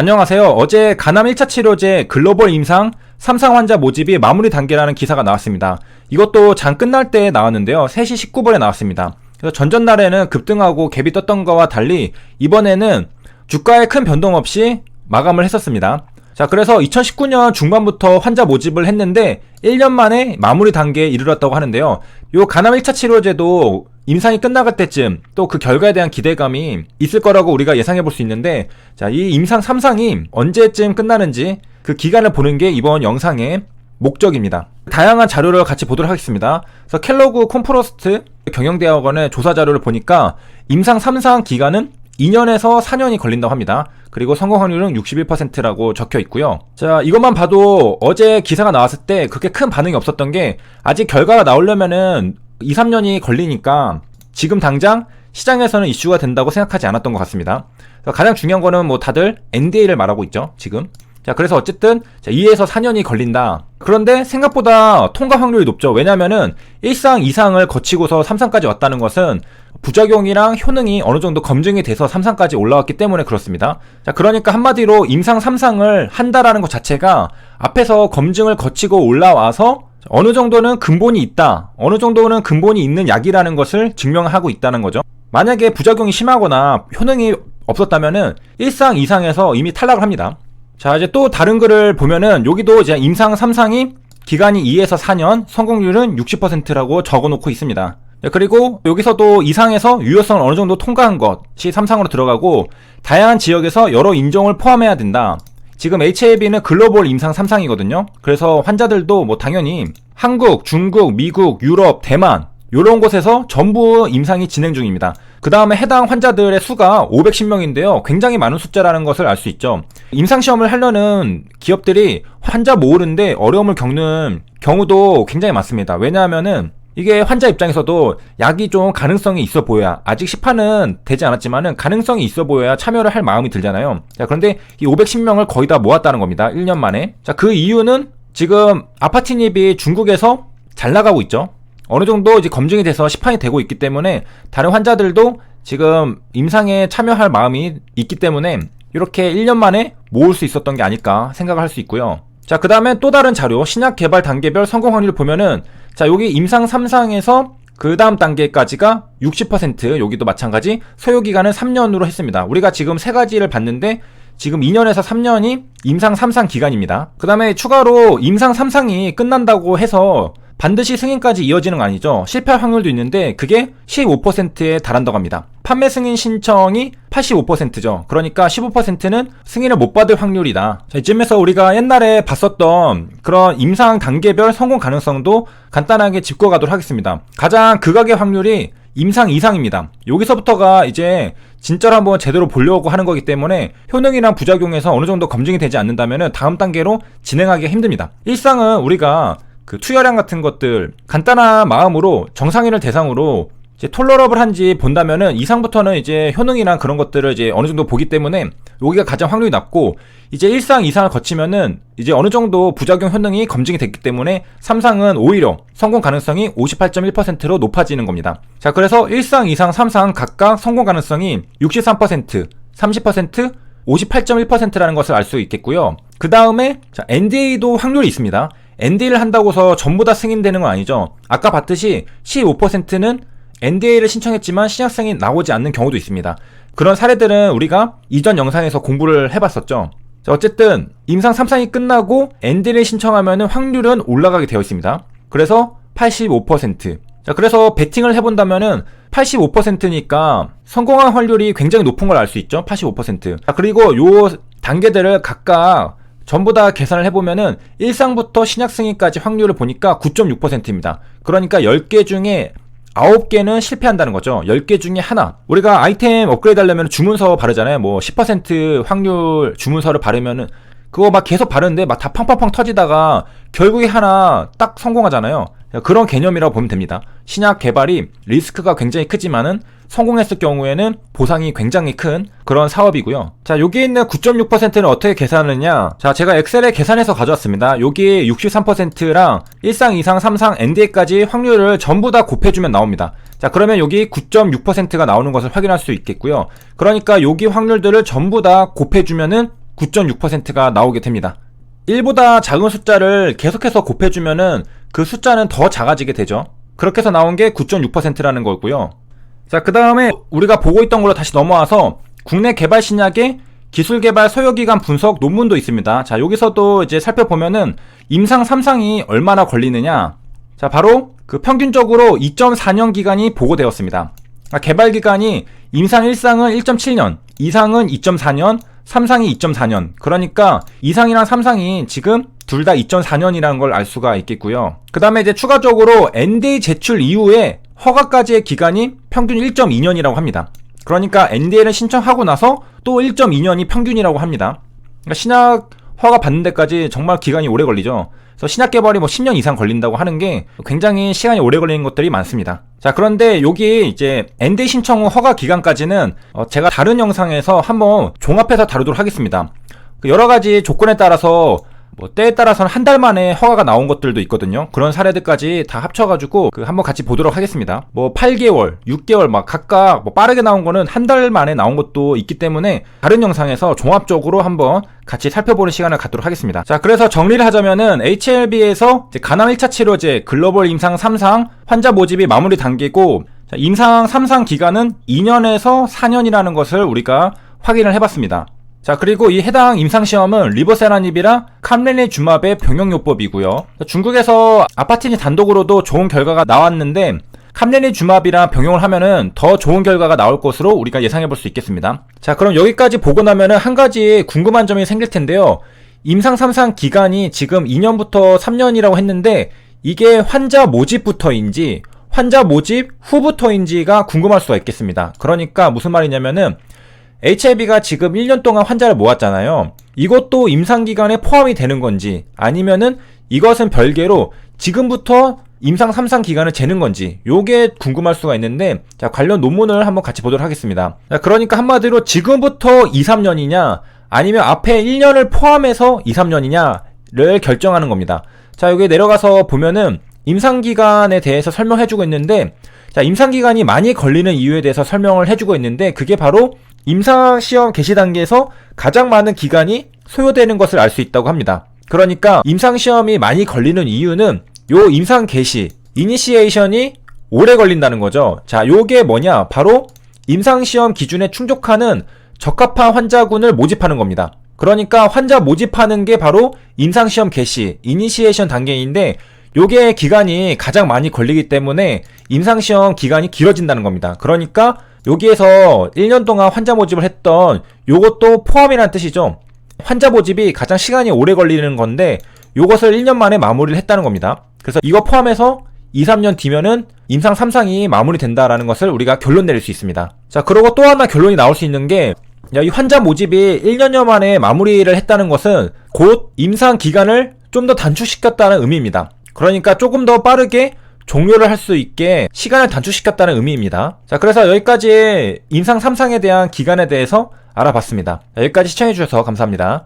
안녕하세요. 어제 가남 1차 치료제 글로벌 임상 3상 환자 모집이 마무리 단계라는 기사가 나왔습니다. 이것도 장 끝날 때 나왔는데요. 3시 19분에 나왔습니다. 그래서 전전날에는 급등하고 갭이 떴던 거와 달리 이번에는 주가에 큰 변동 없이 마감을 했었습니다. 자, 그래서 2019년 중반부터 환자 모집을 했는데 1년 만에 마무리 단계에 이르렀다고 하는데요. 요 가남 1차 치료제도 임상이 끝나갈 때쯤 또 그 결과에 대한 기대감이 있을 거라고 우리가 예상해 볼 수 있는데 자, 이 임상 3상이 언제쯤 끝나는지 그 기간을 보는 게 이번 영상의 목적입니다. 다양한 자료를 같이 보도록 하겠습니다. 그래서 켈로그 콤프로스트 경영대학원의 조사 자료를 보니까 임상 3상 기간은 2년에서 4년이 걸린다고 합니다. 그리고 성공 확률은 61%라고 적혀 있고요. 자, 이것만 봐도 어제 기사가 나왔을 때 그렇게 큰 반응이 없었던 게 아직 결과가 나오려면은 2, 3년이 걸리니까 지금 당장 시장에서는 이슈가 된다고 생각하지 않았던 것 같습니다. 가장 중요한 거는 뭐 다들 NDA를 말하고 있죠, 지금. 자, 그래서 어쨌든 2에서 4년이 걸린다. 그런데 생각보다 통과 확률이 높죠. 왜냐면은 1상, 2상을 거치고서 3상까지 왔다는 것은 부작용이랑 효능이 어느 정도 검증이 돼서 3상까지 올라왔기 때문에 그렇습니다. 자, 그러니까 한마디로 임상 3상을 한다라는 것 자체가 앞에서 검증을 거치고 올라와서 어느 정도는 근본이 있다. 어느 정도는 근본이 있는 약이라는 것을 증명하고 있다는 거죠. 만약에 부작용이 심하거나 효능이 없었다면은 1상, 2상에서 이미 탈락을 합니다. 자, 이제 또 다른 글을 보면은 여기도 이제 임상 3상이 기간이 2에서 4년, 성공률은 60%라고 적어 놓고 있습니다. 네, 그리고 여기서도 이상에서 유효성을 어느 정도 통과한 것이 3상으로 들어가고 다양한 지역에서 여러 인종을 포함해야 된다. 지금 HAB는 글로벌 임상 3상이거든요. 그래서 환자들도 뭐 당연히 한국, 중국, 미국, 유럽, 대만 요런 곳에서 전부 임상이 진행 중입니다. 그 다음에 해당 환자들의 수가 510명인데요. 굉장히 많은 숫자라는 것을 알 수 있죠. 임상시험을 하려는 기업들이 환자 모으는데 어려움을 겪는 경우도 굉장히 많습니다. 왜냐하면은 이게 환자 입장에서도 약이 좀 가능성이 있어 보여야 아직 시판은 되지 않았지만은 가능성이 있어 보여야 참여를 할 마음이 들잖아요. 자, 그런데 이 510명을 거의 다 모았다는 겁니다. 1년 만에. 자, 그 이유는 지금 아파티닙이 중국에서 잘 나가고 있죠. 어느 정도 이제 검증이 돼서 시판이 되고 있기 때문에 다른 환자들도 지금 임상에 참여할 마음이 있기 때문에 이렇게 1년 만에 모을 수 있었던 게 아닐까 생각을 할 수 있고요. 자, 그 다음에 또 다른 자료, 신약 개발 단계별 성공 확률을 보면은, 자, 여기 임상 3상에서 그 다음 단계까지가 60%, 여기도 마찬가지, 소요 기간은 3년으로 했습니다. 우리가 지금 세 가지를 봤는데, 지금 2년에서 3년이 임상 3상 기간입니다. 그 다음에 추가로 임상 3상이 끝난다고 해서 반드시 승인까지 이어지는 거 아니죠. 실패할 확률도 있는데 그게 15%에 달한다고 합니다. 판매 승인 신청이 85%죠. 그러니까 15%는 승인을 못 받을 확률이다. 자, 이쯤에서 우리가 옛날에 봤었던 그런 임상 단계별 성공 가능성도 간단하게 짚고 가도록 하겠습니다. 가장 극악의 확률이 임상 이상입니다. 여기서부터가 이제 진짜로 한번 제대로 보려고 하는 거기 때문에 효능이랑 부작용에서 어느 정도 검증이 되지 않는다면 다음 단계로 진행하기 힘듭니다. 일상은 우리가 그 투여량 같은 것들 간단한 마음으로 정상인을 대상으로 이제 톨러럽을 한지 본다면은 이상부터는 이제 효능이나 그런 것들을 이제 어느 정도 보기 때문에 여기가 가장 확률이 낮고 이제 1상, 2상을 거치면은 이제 어느 정도 부작용 효능이 검증이 됐기 때문에 3상은 오히려 성공 가능성이 58.1%로 높아지는 겁니다. 자, 그래서 1상, 2상, 3상 각각 성공 가능성이 63%, 30%, 58.1%라는 것을 알 수 있겠고요. 그 다음에 NDA도 확률이 있습니다. NDA를 한다고서 전부 다 승인되는 건 아니죠. 아까 봤듯이 15%는 NDA를 신청했지만 신약성이 나오지 않는 경우도 있습니다. 그런 사례들은 우리가 이전 영상에서 공부를 해봤었죠. 자, 어쨌든 임상 3상이 끝나고 NDA를 신청하면 확률은 올라가게 되어 있습니다. 그래서 85%. 자, 그래서 베팅을 해본다면은 85%니까 성공한 확률이 굉장히 높은 걸 알 수 있죠. 85%. 자, 그리고 요 단계들을 각각 전부 다 계산을 해보면은 1상부터 신약 승인까지 확률을 보니까 9.6%입니다. 그러니까 10개 중에 9개는 실패한다는 거죠. 10개 중에 하나. 우리가 아이템 업그레이드 하려면 주문서 바르잖아요. 뭐 10% 확률 주문서를 바르면은 그거 막 계속 바르는데 막 다 팡팡팡 터지다가 결국에 하나 딱 성공하잖아요. 그런 개념이라고 보면 됩니다. 신약 개발이 리스크가 굉장히 크지만은 성공했을 경우에는 보상이 굉장히 큰 그런 사업이고요. 자, 여기 있는 9.6%는 어떻게 계산하느냐? 자, 제가 엑셀에 계산해서 가져왔습니다. 여기 63%랑 1상, 2상, 3상, NDA까지 확률을 전부 다 곱해주면 나옵니다. 자, 그러면 여기 9.6%가 나오는 것을 확인할 수 있겠고요. 그러니까 여기 확률들을 전부 다 곱해주면은 9.6%가 나오게 됩니다. 1보다 작은 숫자를 계속해서 곱해주면은 그 숫자는 더 작아지게 되죠. 그렇게 해서 나온 게 9.6%라는 거고요. 자, 그 다음에 우리가 보고 있던 걸로 다시 넘어와서 국내 개발 신약의 기술 개발 소요기간 분석 논문도 있습니다. 자, 여기서도 이제 살펴보면은 임상 3상이 얼마나 걸리느냐. 자, 바로 그 평균적으로 2.4년 기간이 보고되었습니다. 아, 개발 기간이 임상 1상은 1.7년, 2상은 2.4년, 3상이 2.4년. 그러니까 2상이랑 3상이 지금 둘 다 2.4년이라는 걸 알 수가 있겠고요. 그 다음에 이제 추가적으로 NDA 제출 이후에 허가까지의 기간이 평균 1.2년이라고 합니다. 그러니까 NDA를 신청하고 나서 또 1.2년이 평균이라고 합니다. 그러니까 신약 허가 받는 데까지 정말 기간이 오래 걸리죠. 그래서 신약 개발이 뭐 10년 이상 걸린다고 하는 게 굉장히 시간이 오래 걸리는 것들이 많습니다. 자, 그런데 여기 이제 NDA 신청 후 허가 기간까지는 어, 제가 다른 영상에서 한번 종합해서 다루도록 하겠습니다. 그 여러 가지 조건에 따라서 뭐 때에 따라서는 한 달 만에 허가가 나온 것들도 있거든요. 그런 사례들까지 다 합쳐가지고 그 한번 같이 보도록 하겠습니다. 뭐 8개월, 6개월 막 각각 뭐 빠르게 나온 거는 한 달 만에 나온 것도 있기 때문에 다른 영상에서 종합적으로 한번 같이 살펴보는 시간을 갖도록 하겠습니다. 자, 그래서 정리를 하자면은 HLB에서 가남 1차 치료제 글로벌 임상 3상 환자 모집이 마무리 단계고 자, 임상 3상 기간은 2년에서 4년이라는 것을 우리가 확인을 해봤습니다. 자 그리고 이 해당 임상시험은 리버세라닙이랑 캄렌리주맙의 병용요법이고요. 중국에서 아파티니 단독으로도 좋은 결과가 나왔는데 캄렌리주맙이랑 병용을 하면은 더 좋은 결과가 나올 것으로 우리가 예상해 볼 수 있겠습니다. 자 그럼 여기까지 보고 나면은 한 가지 궁금한 점이 생길 텐데요. 임상 3상 기간이 지금 2년부터 3년이라고 했는데 이게 환자 모집부터인지 환자 모집 후부터인지가 궁금할 수가 있겠습니다. 그러니까 무슨 말이냐면은 HIV가 지금 1년 동안 환자를 모았잖아요. 이것도 임상기간에 포함이 되는 건지, 아니면은 이것은 별개로 지금부터 임상 3상 기간을 재는 건지, 요게 궁금할 수가 있는데, 자, 관련 논문을 한번 같이 보도록 하겠습니다. 자, 그러니까 한마디로 지금부터 2, 3년이냐, 아니면 앞에 1년을 포함해서 2, 3년이냐를 결정하는 겁니다. 자, 여기 내려가서 보면은 임상기간에 대해서 설명해주고 있는데, 자, 임상기간이 많이 걸리는 이유에 대해서 설명을 해주고 있는데, 그게 바로 임상 시험 개시 단계에서 가장 많은 기간이 소요되는 것을 알 수 있다고 합니다. 그러니까 임상 시험이 많이 걸리는 이유는 요 임상 개시, 이니시에이션이 오래 걸린다는 거죠. 자, 요게 뭐냐? 바로 임상 시험 기준에 충족하는 적합한 환자군을 모집하는 겁니다. 그러니까 환자 모집하는 게 바로 임상 시험 개시, 이니시에이션 단계인데 요게 기간이 가장 많이 걸리기 때문에 임상 시험 기간이 길어진다는 겁니다. 그러니까 여기에서 1년 동안 환자 모집을 했던 요것도 포함이라는 뜻이죠. 환자 모집이 가장 시간이 오래 걸리는 건데 요것을 1년 만에 마무리를 했다는 겁니다. 그래서 이거 포함해서 2, 3년 뒤면은 임상 3상이 마무리된다라는 것을 우리가 결론 내릴 수 있습니다. 자, 그리고 또 하나 결론이 나올 수 있는 게 야, 이 환자 모집이 1년여 만에 마무리를 했다는 것은 곧 임상 기간을 좀 더 단축시켰다는 의미입니다. 그러니까 조금 더 빠르게 종료를 할 수 있게 시간을 단축시켰다는 의미입니다. 자, 그래서 여기까지 임상 3상에 대한 기간에 대해서 알아봤습니다. 여기까지 시청해주셔서 감사합니다.